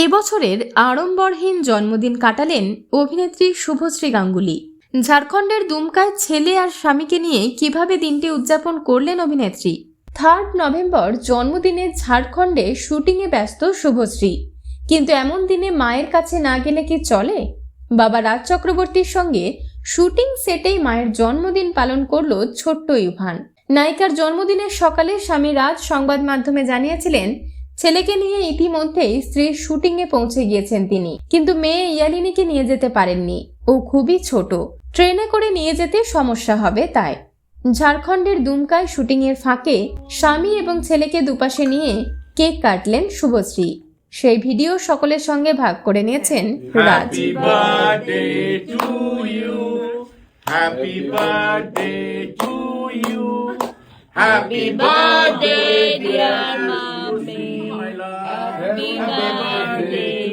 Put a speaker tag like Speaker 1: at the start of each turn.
Speaker 1: এবছরের আড়ম্বরহীন জন্মদিন কাটালেন অভিনেত্রী শুভশ্রী গাঙ্গুলি। ঝাড়খণ্ডের দুমকায় ছেলে আর স্বামীকে নিয়ে কীভাবে দিনটি উদযাপন করলেন অভিনেত্রী? থার্ড নভেম্বর জন্মদিনে ঝাড়খণ্ডে শুটিংয়ে ব্যস্ত শুভশ্রী। কিন্তু এমন দিনে মায়ের কাছে না গেলে কি চলে? বাবা রাজ চক্রবর্তীর সঙ্গে শুটিং সেটেই মায়ের জন্মদিন পালন করল ছোট্ট ইউভান নায়িকার জন্মদিনের সকালে স্বামী রাজ সংবাদ মাধ্যমে জানিয়েছিলেন ছেলেকে নিয়ে ইতিমধ্যেই স্ত্রীর শুটিংয়ে পৌঁছে গিয়েছেন তিনি। কিন্তু মেয়ে ইয়ালিনীকে নিয়ে যেতে পারেননি। ও খুবই ছোট। ট্রেনে করে নিয়ে যেতে সমস্যা হবে তাই। ঝাড়খণ্ডের দুমকায় শুটিংয়ের ফাঁকে স্বামী এবং ছেলেকে দুপাশে নিয়ে কেক কাটলেন শুভশ্রী। সেই ভিডিও সকলের সঙ্গে ভাগ করে নিয়েছেন রাজ.
Speaker 2: Amen.